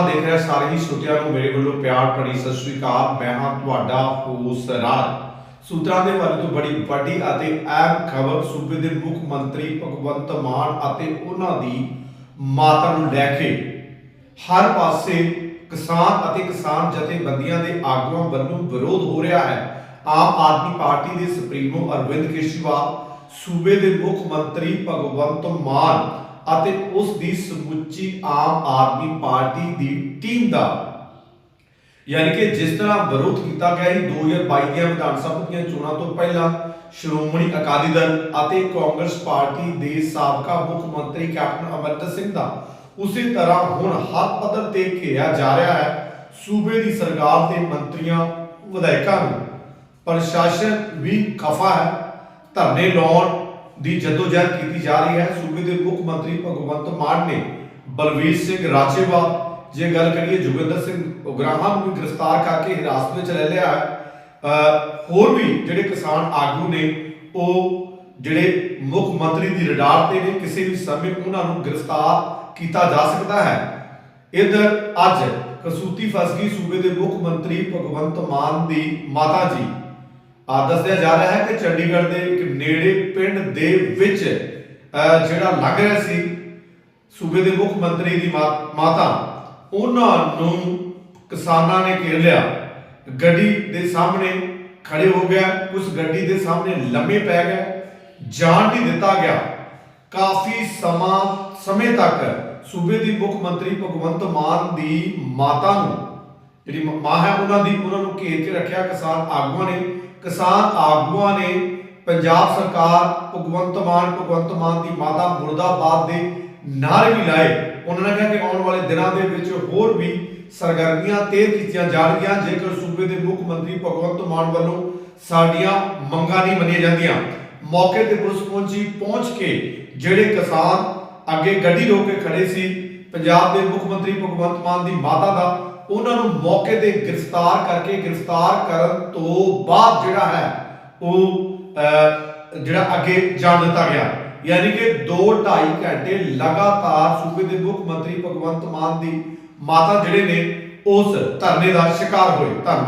ਦੇਖ ਰਿਹਾ ਸਾਰੇ ਹੀ ਸਰੋਤਿਆਂ ਨੂੰ ਮੇਰੇ ਵੱਲੋਂ ਪਿਆਰ ਭਰੀ ਸਤਿ ਸ੍ਰੀ ਅਕਾਲ। ਮੈਂ ਹਾਂ ਤੁਹਾਡਾ ਹੋਸਟ ਰਾਜ। ਸੂਤਰਾਂ ਦੇ ਵੱਲ ਤੋਂ ਬੜੀ ਵੱਡੀ ਅਤੇ ਅਹਿਮ ਖਬਰ ਸੂਬੇ ਦੇ ਮੁੱਖ ਮੰਤਰੀ ਭਗਵੰਤ ਮਾਨ ਅਤੇ ਉਹਨਾਂ ਦੀ ਮਾਤਾ ਨੂੰ ਲੈ ਕੇ ਹਰ ਪਾਸੇ ਕਿਸਾਨ ਅਤੇ ਕਿਸਾਨ ਜਥੇਬੰਦੀਆਂ ਦੇ ਆਗੂਆਂ ਵੱਲੋਂ ਵਿਰੋਧ ਹੋ ਰਿਹਾ ਹੈ। ਆਮ ਆਦਮੀ ਪਾਰਟੀ ਦੇ ਸੁਪਰੀਮੋ ਅਰਵਿੰਦ ਕੇਜਰੀਵਾਲ, ਸੂਬੇ ਦੇ ਮੁੱਖ ਮੰਤਰੀ ਭਗਵੰਤ ਮਾਨ ਅਤੇ ਉਸ ਦੀ ਸਮੁੱਚੀ ਆਮ ਆਦਮੀ ਪਾਰਟੀ ਦੀ ਟੀਮ ਦਾ। ਯਾਨੀ ਕਿ ਜਿਸ ਤਰ੍ਹਾਂ ਵਿਰੋਧ ਕੀਤਾ ਗਿਆ ਸੀ 2022 ਦੀਆਂ ਵਿਧਾਨ ਸਭਾ ਦੀਆਂ ਚੋਣਾਂ ਤੋਂ ਪਹਿਲਾਂ, ਸ਼੍ਰੋਮਣੀ ਅਕਾਲੀ ਦਲ ਅਤੇ ਕਾਂਗਰਸ ਪਾਰਟੀ ਦੇ ਸਾਬਕਾ ਮੁੱਖ ਮੰਤਰੀ ਕੈਪਟਨ ਅਮਰਿੰਦਰ ਸਿੰਘ ਦਾ ਉਸੇ ਤਰ੍ਹਾਂ ਹੁਣ ਹਰ ਪੱਧਰ ਤੇ ਘੇਰਿਆ ਜਾ ਰਿਹਾ ਹੈ ਸੂਬੇ ਦੀ ਸਰਕਾਰ ਤੇ ਮੰਤਰੀਆਂ, ਵਿਧਾਇਕਾਂ ਨੂੰ। ਪ੍ਰਸ਼ਾਸਨ ਵੀ ਖਫਾ ਹੈ, ਧਰਨੇ ਲਾਉਣ ਦੀ ਜਦੋਜਹਿਦ ਕੀਤੀ ਜਾ ਰਹੀ ਹੈ। ਸੂਬੇ ਦੇ ਮੁੱਖ ਮੰਤਰੀ ਭਗਵੰਤ ਮਾਨ ਨੇ ਬਲਵੀਰ ਸਿੰਘ ਰਾਜੇਵਾਲ, ਜੇ ਗੱਲ ਕਰੀਏ ਜੋਗਿੰਦਰ ਸਿੰਘ ਉਗਰਾਹਾਂ ਨੂੰ ਗ੍ਰਿਫਤਾਰ ਕਰਕੇ ਹਿਰਾਸਤ ਵਿੱਚ ਲੈ ਲਿਆ ਹੈ। ਹੋਰ ਵੀ ਜਿਹੜੇ ਕਿਸਾਨ ਆਗੂ ਨੇ, ਉਹ ਜਿਹੜੇ ਮੁੱਖ ਮੰਤਰੀ ਦੀ ਰਡਾਰ ਤੇ ਨੇ, ਕਿਸੇ ਵੀ ਸਮੇਂ ਉਹਨਾਂ ਨੂੰ ਗ੍ਰਿਫਤਾਰ ਕੀਤਾ ਜਾ ਸਕਦਾ ਹੈ। ਇਧਰ ਅੱਜ ਕਸੂਤੀ ਫਸ ਗਈ ਸੂਬੇ ਦੇ ਮੁੱਖ ਮੰਤਰੀ ਭਗਵੰਤ ਮਾਨ ਦੀ ਮਾਤਾ ਜੀ। ਆ ਦੱਸਿਆ ਜਾ ਰਿਹਾ ਹੈ ਕਿ ਚੰਡੀਗੜ੍ਹ ਦੇ ਇੱਕ ਨੇੜੇ ਪਿੰਡ ਦੇ ਵਿੱਚ ਜਿਹੜਾ ਲੱਗ ਰਿਹਾ ਸੀ, ਸੂਬੇ ਦੇ ਮੁੱਖ ਮੰਤਰੀ ਦੀ ਮਾਤਾ, ਉਹਨਾਂ ਨੂੰ ਕਿਸਾਨਾਂ ਨੇ ਘੇਰ ਲਿਆ। ਗੱਡੀ ਦੇ ਸਾਹਮਣੇ ਖੜੇ ਹੋ ਗਿਆ। ਉਸ ਗੱਡੀ ਦੇ ਸਾਹਮਣੇ ਲੰਮੇ ਪੈ ਗਿਆ ਜਾਣ ਨਹੀਂ ਦਿੱਤਾ ਗਿਆ। ਕਾਫੀ ਸਮਾਂ, ਸਮੇਂ ਤੱਕ ਸੂਬੇ ਦੀ ਮੁੱਖ ਮੰਤਰੀ ਭਗਵੰਤ ਮਾਨ ਦੀ ਮਾਤਾ ਨੂੰ, ਜਿਹੜੀ ਮਾਂ ਹੈ, ਉਹਨਾਂ ਦੀ, ਉਹਨਾਂ ਨੂੰ ਘੇਰ ਕੇ ਰੱਖਿਆ ਕਿਸਾਨ ਆਗੂਆਂ ਨੇ। ਕਿਸਾਨ ਆਗੂਆਂ ਨੇ ਪੰਜਾਬ ਸਰਕਾਰ ਭਗਵੰਤ ਮਾਨ ਭਗਵੰਤ ਮਾਨ ਦੀ ਮਾਤਾ ਮੁਰਦਾਬਾਦ ਦੇ ਨਾਅਰੇ ਵੀ ਲਾਏ। ਉਹਨਾਂ ਨੇ ਕਿਹਾ ਕਿ ਆਉਣ ਵਾਲੇ ਦਿਨਾਂ ਦੇ ਵਿੱਚ ਹੋਰ ਵੀ ਸਰਗਰਮੀਆਂ ਤੇਜ਼ ਕੀਤੀਆਂ ਜਾਣਗੀਆਂ। ਜੇਕਰ ਸੂਬੇ ਦੇ ਮੁੱਖ ਮੰਤਰੀ ਭਗਵੰਤ ਮਾਨ ਵੱਲੋਂ ਸਾਡੀਆਂ ਮੰਗਾਂ ਨਹੀਂ ਮੰਨੀਆਂ ਜਾਂਦੀਆਂ, ਮੌਕੇ ਤੇ ਪੁਲਿਸ ਪਹੁੰਚੀ, ਪਹੁੰਚ ਕੇ ਜਿਹੜੇ ਕਿਸਾਨ ਅੱਗੇ ਗੱਡੀ ਰੋਕ ਕੇ ਖੜੇ ਸੀ ਪੰਜਾਬ ਦੇ ਮੁੱਖ ਮੰਤਰੀ ਭਗਵੰਤ ਮਾਨ ਦੀ ਮਾਤਾ ਦਾ ਉਹਨਾਂ ਨੂੰ ਮੌਕੇ ਤੇ ਗ੍ਰਿਫਤਾਰ ਕਰਕੇ ਗ੍ਰਿਫਤਾਰ ਕਰਨ ਤੋਂ ਬਾਅਦ ਜਿਹੜਾ ਹੈ ਉਹ ਜਿਹੜਾ ਅੱਗੇ ਜਾਣ ਦਿੱਤਾ ਗਿਆ। ਯਾਨੀ ਕਿ 2.5 ਘੰਟੇ ਲਗਾਤਾਰ ਸੂਬੇ ਦੇ ਮੁੱਖ ਮੰਤਰੀ ਭਗਵੰਤ ਮਾਨ ਦੀ ਮਾਤਾ ਜਿਹੜੇ ਨੇ, ਉਸ ਧਰਨੇ ਦਾ ਸ਼ਿਕਾਰ ਹੋਏ। ਧੰਨਵਾਦ।